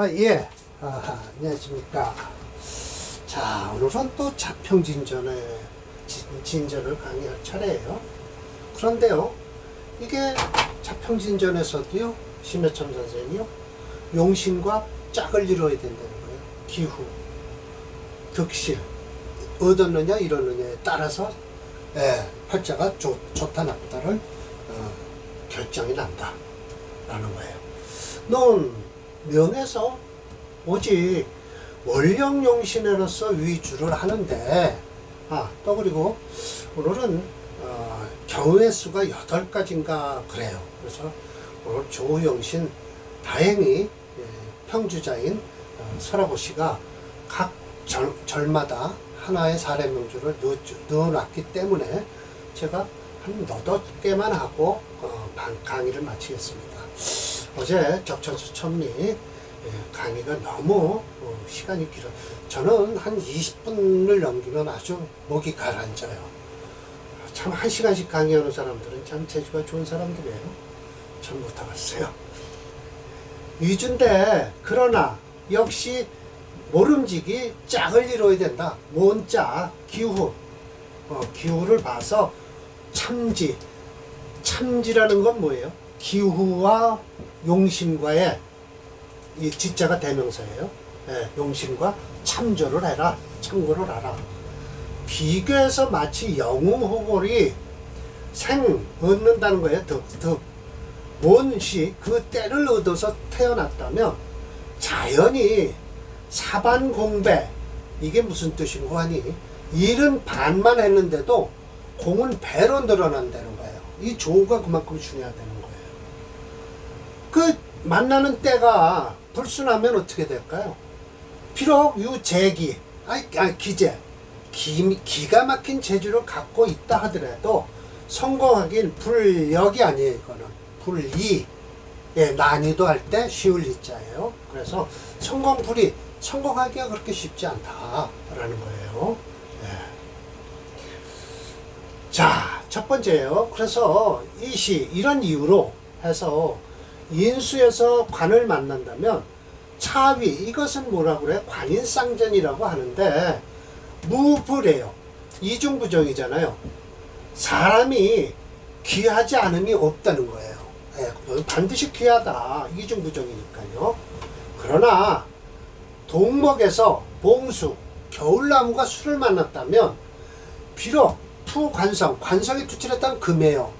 아, 예. 아, 안녕하십니까. 자, 오늘은 또 자평 진전의 진- 진전을 강의할 차례예요. 그런데요, 이게 자평 진전에서도요, 심해천 선생이요, 용신과 짝을 이루어야 된다는 거예요. 기후, 득실, 얻었느냐, 잃었느냐에 따라서, 예, 팔자가 좋, 좋다, 나쁘다를, 어, 결정이 난다. 라는 거예요. 넌 명에서 오직 원령용 신으로서 위주를 하는데 아 또 그리고 오늘은 어, 경우의 수가 8가지인가 그래요 그래서 오늘 조용신 다행히 예, 평주자인 어, 설아보 씨가 각 절, 절마다 하나의 사례 명주를 넣, 넣어놨기 때문에 제가 한 너덟 개만 하고 어, 방- 강의를 마치겠습니다. 어제 적천수 천리 예, 강의가 너무 어, 시간이 길어. 저는 한 20분을 넘기면 아주 목이 가라앉아요. 참 한 시간씩 강의하는 사람들은 참 재주가 좋은 사람들이에요. 전 못하겠어요. 위주인데 그러나 역시 모름지기 짝을 이뤄야 된다. 모자 기후 어, 기후를 봐서 참지 참지라는 건 뭐예요? 기후와 용신과의 이 지자가 대명사예요. 예, 용신과 참조를 해라. 참고를 하라. 비교해서 마치 영웅호골이 생 얻는다는 거예요. 득, 득. 뭔시 그 때를 얻어서 태어났다면 자연이 사반공배 이게 무슨 뜻인고 하니 일은 반만 했는데도 공은 배로 늘어난다는 거예요. 이 조가 그만큼 중요하다는 거예요. 그 만나는 때가 불순하면 어떻게 될까요? 비록 유재기, 아니, 아니 기재, 기, 기가 막힌 재주를 갖고 있다 하더라도 성공하긴 불력이 아니에요. 이거는 불이. 예, 난이도 할 때 쉬울 이자예요. 그래서 성공 불이 성공하기가 그렇게 쉽지 않다라는 거예요. 예. 자, 첫 번째요. 그래서 이 시 이런 이유로 해서 인수에서 관을 만난다면 차위 이것은 뭐라고 그래? 관인쌍전이라고 하는데 무불해요. 이중부정이잖아요. 사람이 귀하지 않음이 없다는 거예요. 예, 반드시 귀하다. 이중부정이니까요. 그러나 동목에서 봉수, 겨울나무가 술을 만났다면 비록 투관성, 관성이 투출했다는 금이에요.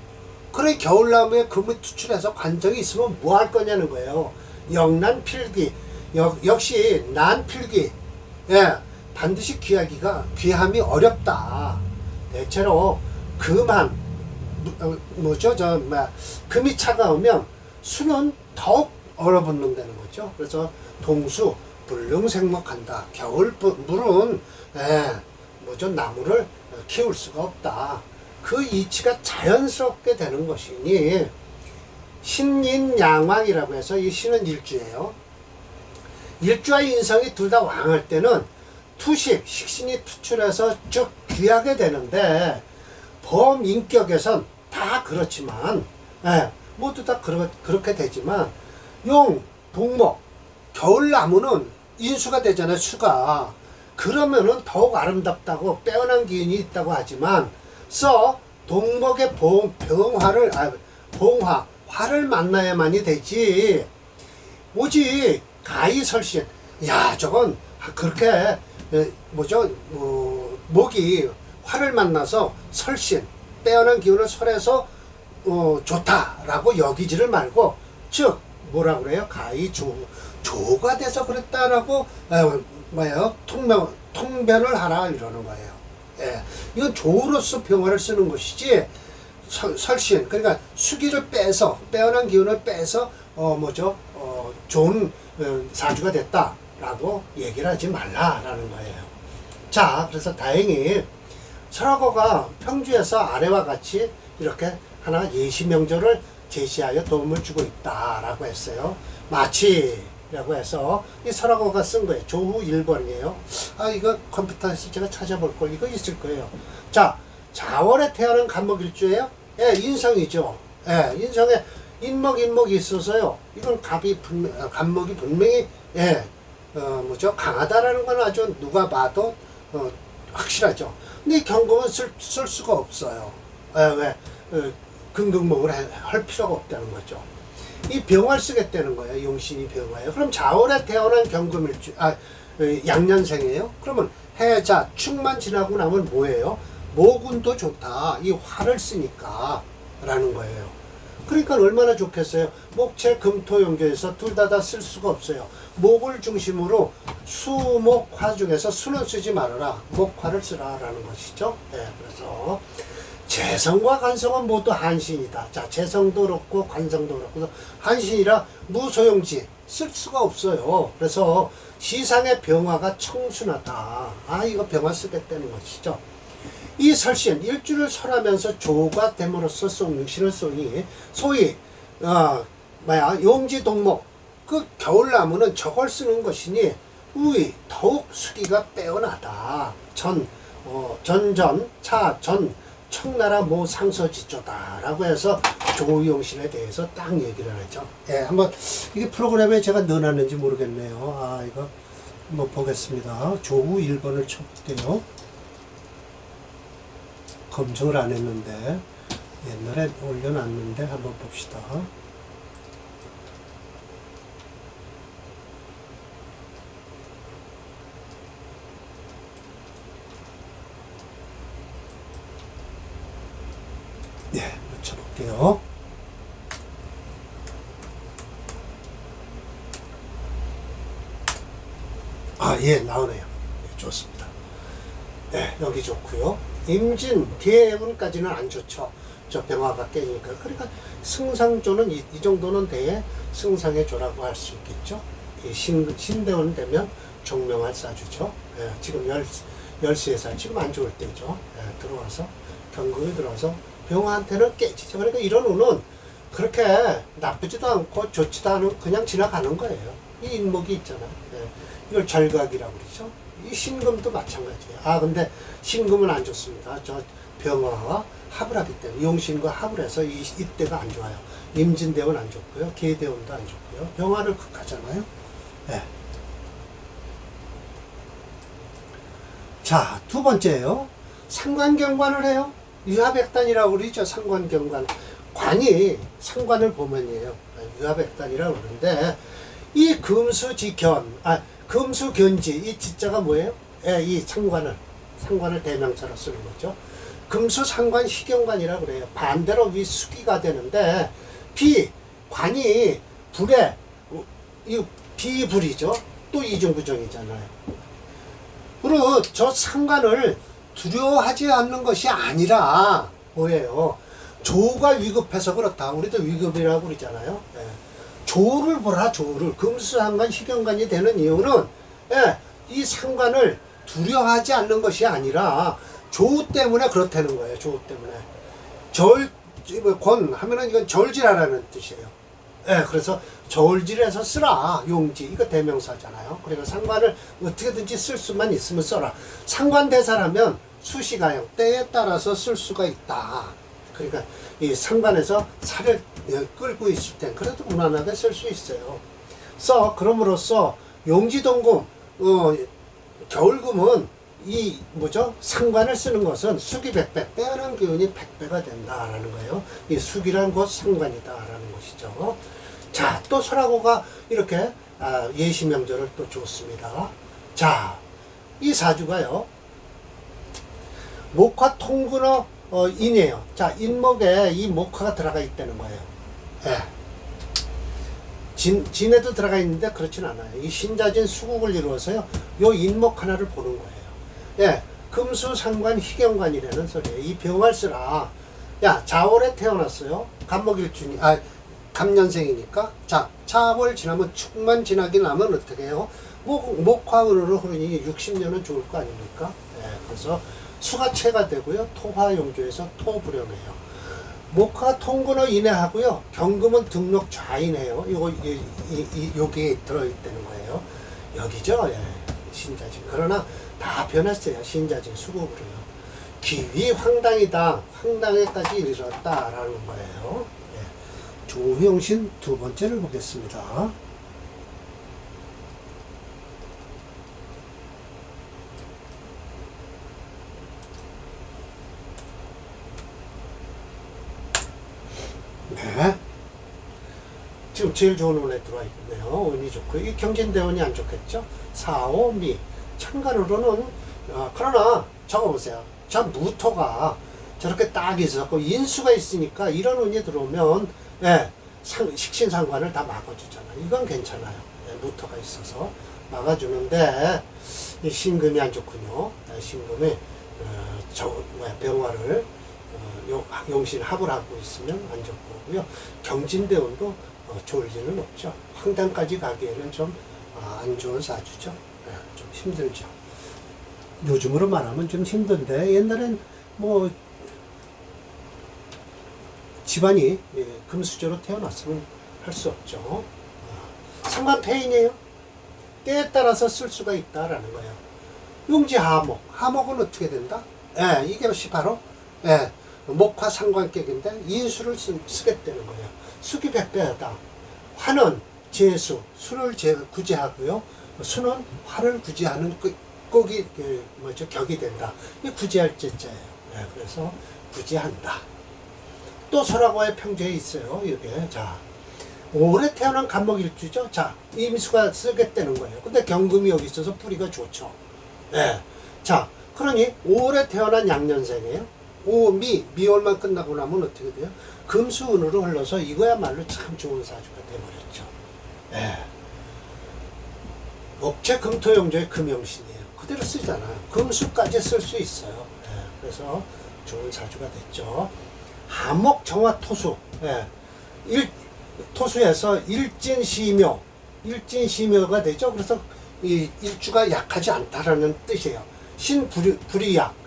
그래 겨울나무에 금을 투출해서 관성이 있으면 뭐 할 거냐는 거예요. 영난 필기, 역, 역시 난 필기, 예, 반드시 귀하기가 귀함이 어렵다. 대체로 금한 어, 뭐죠 저 뭐, 금이 차가우면 수는 더욱 얼어붙는다는 거죠. 그래서 동수 불능생목한다. 겨울 부- 물은 예, 뭐죠 나무를 키울 수가 없다. 그 이치가 자연스럽게 되는 것이니 신인양왕이라고 해서 이 신은 일주예요. 일주와 인성이 둘 다 왕할 때는 투식, 식신이 투출해서 쭉 귀하게 되는데 범인격에선 다 그렇지만 예, 모두 다 그러, 그렇게 되지만 용, 동목, 겨울나무는 인수가 되잖아요 수가 그러면은 더욱 아름답다고 빼어난 기운이 있다고 하지만 써 동목의 봉, 병화를 아, 봉화 화를 만나야만이 되지. 오직 가이설신. 야 저건 그렇게 에, 뭐죠? 어, 목이 화를 만나서 설신 빼어난 기운을 설해서 어, 좋다라고 여기지를 말고 즉 뭐라 그래요? 가이 조 조가 돼서 그랬다라고 에, 뭐예요? 통변 통변을 하라 이러는 거예요. 예, 이건 조로서 병화를 쓰는 것이지 설, 설신 그러니까 수기를 빼서 빼어난 기운을 빼서 어 뭐죠 어 좋은 어, 사주가 됐다라고 얘기를 하지 말라라는 거예요. 자 그래서 다행히 설화거가 평주에서 아래와 같이 이렇게 하나 예시 명절을 제시하여 도움을 주고 있다라고 했어요. 마치 라고 해서 이 설화거가 쓴 거예요. 조후 1번이에요. 아 이거 컴퓨터에서 제가 찾아볼 걸 이거 있을 거예요. 자 자월에 태어난 간목일주예요. 예, 인성이죠. 예, 인성에 인목 인목이 있어서요. 이건 갑이 분, 어, 간목이 분명히 예, 어, 뭐죠? 강하다라는 건 아주 누가 봐도 어, 확실하죠. 근데 이 경금은 쓸, 쓸 수가 없어요. 예, 왜? 어, 금극목을 해- 할 필요가 없다는 거죠. 이 병화를 쓰겠다는 거예요. 용신이 병화예요. 그럼 자월에 태어난 경금일주, 아, 어, 양년생이에요. 그러면 해자, 축만 지나고 나면 뭐예요? 모군도 좋다. 이 화를 쓰니까. 라는 거예요. 그러니까 얼마나 좋겠어요. 목체 금토 용교에서 둘 다 다 쓸 수가 없어요. 목을 중심으로 수목 화 중에서 수는 쓰지 말아라. 목화를 쓰라라는 것이죠. 네, 그래서 재성과 관성은 모두 한신이다. 자, 재성도 그렇고 관성도 그렇고 한신이라 무소용지 쓸 수가 없어요. 그래서 시상의 병화가 청순하다. 아, 이거 병화 쓰겠다는 것이죠. 이 설신 일주를 설하면서 조가 됨으로써 송육신을 쏘니 소위 어 뭐야 용지 동목 그 겨울나무는 저걸 쓰는 것이니 우이 더욱 수기가 빼어나다 전 어, 전전 차전 청나라 모 상서지조다라고 해서 조용신에 대해서 딱 얘기를 하죠. 예, 한번 이게 프로그램에 제가 넣어놨는지 모르겠네요. 아 이거 한번 보겠습니다. 조우 1번을 쳐볼게요. 검증을 안 했는데 옛날에 올려놨는데 한번 봅시다. 볼게요. 아, 예, 나오네요. 예, 좋습니다. 네, 여기 좋고요. 임진, 대운까지는 안 좋죠. 저 병화가 깨니까. 그러니까 승상조는 이, 이 정도는 돼 승상의 조라고 할 수 있겠죠. 이 신, 신대원 되면 종명할 사주죠. 예, 지금 열, 열시에 살 지금 안 좋을 때죠. 예, 들어와서 경금이 들어와서 병화한테는 깨지죠. 그러니까 이런 운은 그렇게 나쁘지도 않고 좋지도 않은 그냥 지나가는 거예요. 이 인목이 있잖아요. 예, 이걸 절각이라고 그러죠. 이 신금도 마찬가지예요. 아 근데 신금은 안 좋습니다. 저 병화와 합을 하기 때문에 용신과 합을 해서 이, 이때가 안 좋아요. 임진대원 안 좋고요. 계대원도 안 좋고요. 병화를 극하잖아요. 예. 자, 두 번째요. 상관경관을 해요. 유합액단이라고 그러죠. 상관경관. 관이 상관을 보면이에요. 유합액단이라고 그러는데 이 금수지견, 아 금수견지 이 지자가 뭐예요? 예, 이 상관을 상관을 대명사로 쓰는 거죠. 금수상관 희경관이라고 그래요. 반대로 위 수기가 되는데 비 관이 불에 어, 이 비불이죠. 또 이중부정이잖아요. 그리고 저 상관을 두려워하지 않는 것이 아니라 뭐예요? 조가 위급해서 그렇다. 우리도 위급이라고 그러잖아요. 예. 조를 보라, 조를. 금수상관, 희경관이 되는 이유는 예, 이 상관을 두려워하지 않는 것이 아니라 조 때문에 그렇다는 거예요. 조 때문에. 절, 뭐권 하면은 이건 절지라라는 뜻이에요. 예, 그래서 저울질해서 쓰라 용지 이거 대명사잖아요. 그리고 상관을 어떻게든지 쓸 수만 있으면 써라. 상관대사라면 수시가형 때에 따라서 쓸 수가 있다. 그러니까 이 상관에서 살을 예, 끌고 있을 땐 그래도 무난하게 쓸 수 있어요. 써 그럼으로써 용지동금 어, 겨울금은 이 뭐죠 상관을 쓰는 것은 수기 백배 빼어난 기운이 백배가 된다라는 거예요. 이 수기란 것 상관이다라는 것이죠. 자, 또 설하고가 이렇게 아, 예시 명절을 또 줬습니다. 자, 이 사주가요. 목화 통근어 어, 인이에요. 자, 인목에 이 목화가 들어가 있다는 거예요. 예. 진, 진에도 들어가 있는데 그렇진 않아요. 이 신자진 수국을 이루어서요. 요 인목 하나를 보는 거예요. 예. 금수 상관 희경관이라는 소리예요. 이 병을 쓰라. 야, 자월에 태어났어요. 간목일주니, 아, 감년생이니까. 자, 차월 지나면 축만 지나긴 하면 어떻게 해요? 목, 목화으로 흐르니 60년은 좋을 거 아닙니까? 예. 그래서 수가체가 되고요. 토화용조에서 토불령해요. 목화 통근어 인해하고요. 경금은 등록 좌인해요. 요거 이, 이, 이 여기에 들어있다는 거예요. 여기죠. 예. 신자진. 그러나 다 변했어요. 신자진 수급으로요. 기위 황당이다. 황당에까지 이르렀다라는 거예요. 예. 조효신 두 번째를 보겠습니다. 네. 지금 제일 좋은 운에 들어와 있네요. 운이 좋고 이 경진대운이 안 좋겠죠? 4, 5, 미. 천간으로는 어, 그러나 적어보세요. 저 무토가 저렇게 딱 있었고 인수가 있으니까 이런 운이 들어오면 예, 상, 식신상관을 다 막아주잖아요. 이건 괜찮아요. 예, 무토가 있어서 막아주는데 이 신금이 안 좋군요. 예, 신금이 어, 저 뭐야 병화를 어, 용, 용신 합을 하고 있으면 안 좋고요. 경진대운도 리는 없죠. 황당까지 가기에는 좀 안 좋은 사주죠. 예, 좀 힘들죠. 요즘으로 말하면 좀 힘든데 옛날엔 뭐 집안이 예, 금수저로 태어났으면 할 수 없죠. 아, 상관폐인이에요. 때에 따라서 쓸 수가 있다라는 거예요. 용지 하목. 하목은 어떻게 된다? 예, 이게 바로 예, 목화 상관격인데 인수를 쓰, 쓰겠다는 거예요. 수기 백배하다. 화는 재수, 수를 제, 구제하고요. 수는 화를 구제하는 그, 꼭이 그, 뭐죠 격이 된다. 이 구제할 제자예요. 예, 그래서 구제한다. 또 설화과의 평제에 있어요. 이게 자 올해 태어난 간목일주죠. 자 임수가 쓰겠다는 거예요. 근데 경금이 여기 있어서 뿌리가 좋죠. 예. 자 그러니 올해 태어난 양년생이에요. 오미 미월만 끝나고 나면 어떻게 돼요? 금수운으로 흘러서 이거야말로 참 좋은 사주가 돼버렸죠. 예. 목체 금토용조의 금용신이에요. 그대로 쓰잖아요. 금수까지 쓸 수 있어요. 예. 그래서 좋은 사주가 됐죠. 하목 정화 토수. 예. 일, 토수에서 일진시묘. 일진시묘가 되죠. 그래서 이 일주가 약하지 않다라는 뜻이에요. 신불이약.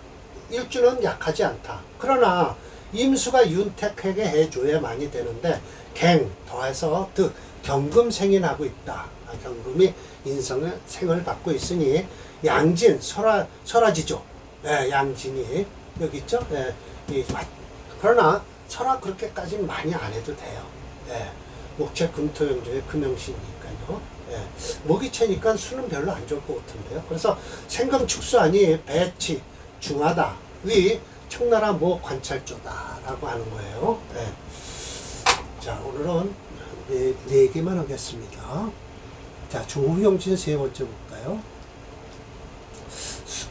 일주는 약하지 않다. 그러나 임수가 윤택하게 해줘야 많이 되는데 갱 더해서 득 경금생인하고 있다. 아, 경금이 인성의 생을 받고 있으니 양진 설화 설화지죠. 예, 양진이 여기 있죠. 예, 이 그러나 설화 그렇게까지 많이 안 해도 돼요. 예, 목체 금토영조의 금영신이니까요. 예, 목이체니까 수는 별로 안 좋을 것 같은데요. 그래서 생금 축수하니 배치 중하다. 위 청나라 모 관찰조다라고 하는 거예요. 예. 자 오늘은 네, 네 개만 하겠습니다. 자 중후용진 세 번째 볼까요? 수-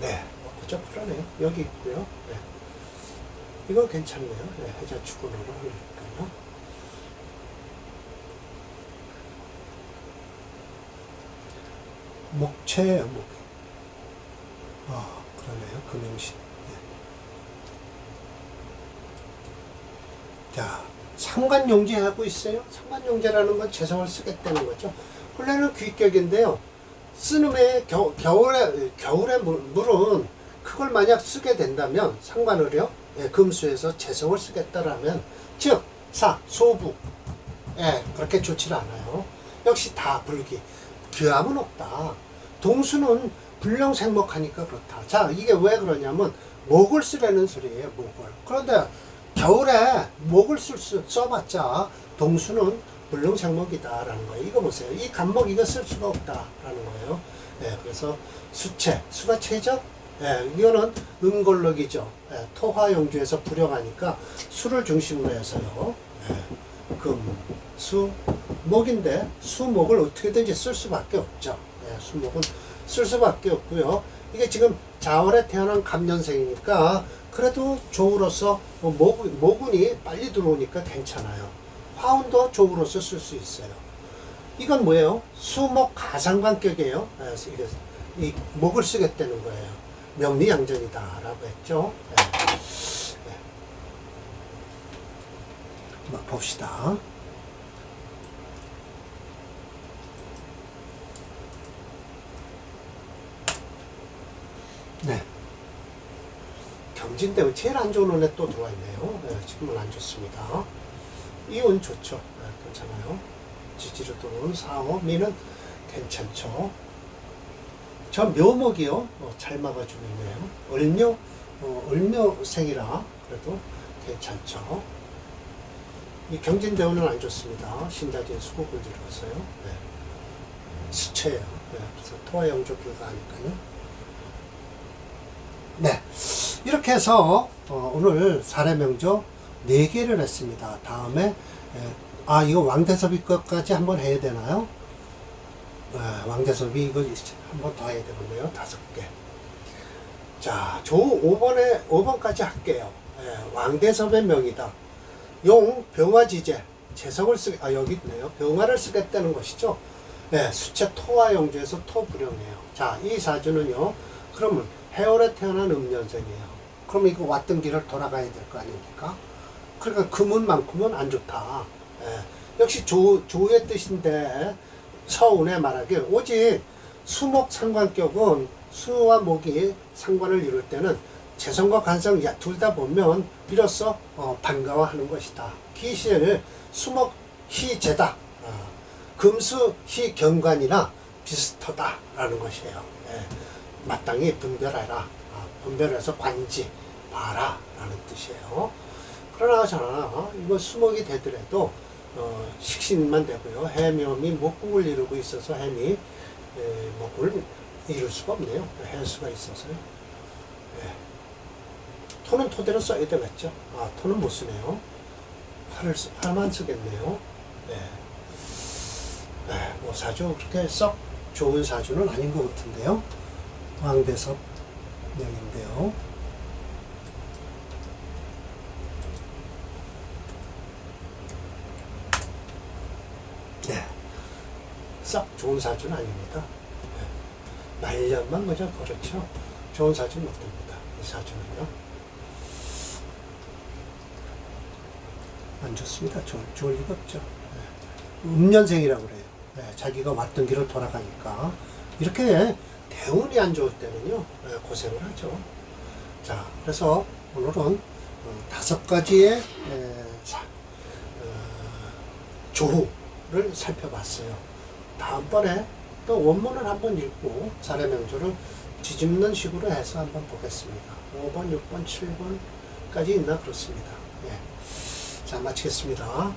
네, 어, 그저 그러네요. 여기 있고요. 네. 이거 괜찮네요. 네, 해자 축구로로 하니까요. 목체예요, 목. 아, 그러네요. 금영신. 네. 자, 상관용제 하고 있어요. 상관용제라는 건 재성을 쓰겠다는 거죠. 원래는 귀격인데요. 쓰는에 겨, 겨울에 겨울에 물, 물은 그걸 만약 쓰게 된다면 상관을요 예, 금수에서 재성을 쓰겠다라면 즉 사 소부 예 그렇게 좋지 않아요 역시 다 불기 귀함은 없다 동수는 불량생목하니까 그렇다 자 이게 왜 그러냐면 목을 쓰라는 소리예요 목을 그런데 겨울에 목을 쓸 수, 써봤자 동수는 불능생목이다라는 거예요. 이거 보세요. 이 간목 이거 쓸 수가 없다라는 거예요. 예, 그래서 수체, 수가 최적. 예, 이거는 음골록이죠. 예, 토화용주에서 불영하니까 수를 중심으로 해서요. 예, 금, 수, 목인데 수목을 어떻게든지 쓸 수밖에 없죠. 예, 수목은 쓸 수밖에 없고요. 이게 지금 자월에 태어난 감년생이니까 그래도 조우로서 뭐 목, 모군이 빨리 들어오니까 괜찮아요. 화운도 조우로서 쓸 수 있어요. 이건 뭐예요? 수목 가상관격이에요. 이게 이 목을 쓰겠다는 거예요. 명리양전이다 라고 했죠. 네. 네. 봅시다. 네. 경진대원 제일 안 좋은 운에 또 들어와 있네요. 네, 지금은 안 좋습니다. 이운 좋죠. 네, 괜찮아요. 지지로 들어오는 4, 5, 미는 괜찮죠. 저 묘목이요. 어, 잘 막아주고 있네요. 을묘, 어, 을묘생이라 그래도 괜찮죠. 이 경진대원은 안 좋습니다. 신자진 수국을 들어서요. 네. 수채예요. 네, 그래서 토와 영조 교가니까요. 네, 이렇게 해서 어, 오늘 사례명조 4개를 했습니다. 다음에 에, 아 이거 왕대섭이 것까지 한번 해야 되나요? 네, 왕대섭이 이거 한번 더 해야 되겠네요. 다섯 개. 자, 조 5번에 5번까지 할게요. 예, 왕대섭의 명이다. 용 병화지제 재석을 쓰, 아 여기 있네요. 병화를 쓰겠다는 것이죠. 예, 수채 토와 영주에서 토불령이에요. 자, 이 사주는요. 그러면 해월에 태어난 음년생이에요. 그럼 이거 왔던 길을 돌아가야 될 거 아닙니까? 그러니까 금은만큼은 안 좋다. 예, 역시 조, 조의 뜻인데 서운에 말하길 오직 수목 상관격은 수와 목이 상관을 이룰 때는 재성과 관성 둘 다 보면 비로소 어, 반가워하는 것이다. 기실 수목 희재다. 어, 금수 희경관이나 비슷하다라는 것이에요. 예, 마땅히 분별하라. 아, 분별해서 관지 봐라 라는 뜻이에요. 그러나 저는 이거 수목이 되더라도 어, 식신만 되고요. 해묘미 목국을 이루고 있어서 해미 에, 목국을 이룰 수가 없네요. 해수가 있어서요. 예. 토는 토대로 써야 되겠죠. 아, 토는 못 쓰네요. 쓰- 활만 쓰겠네요. 예. 예, 뭐 사주 그렇게 썩 좋은 사주는 아닌 것 같은데요. 왕대섭 명인데요. 네. 썩 좋은 사주는 아닙니다. 네. 말년만 그저 그렇죠. 좋은 사주는 못 됩니다. 이 사주는요. 안 좋습니다. 좋을, 좋을 리가 없죠. 네. 음년생이라고 그래요. 네, 자기가 왔던 길을 돌아가니까. 이렇게 대운이 안 좋을 때는요, 네, 고생을 하죠. 자, 그래서 오늘은 어, 다섯 가지의 어, 조후를 살펴봤어요. 다음번에 또 원문을 한번 읽고 사례 명조를 뒤집는 식으로 해서 한번 보겠습니다. 5번, 6번, 7번까지 있나 그렇습니다. 예. 자, 마치겠습니다.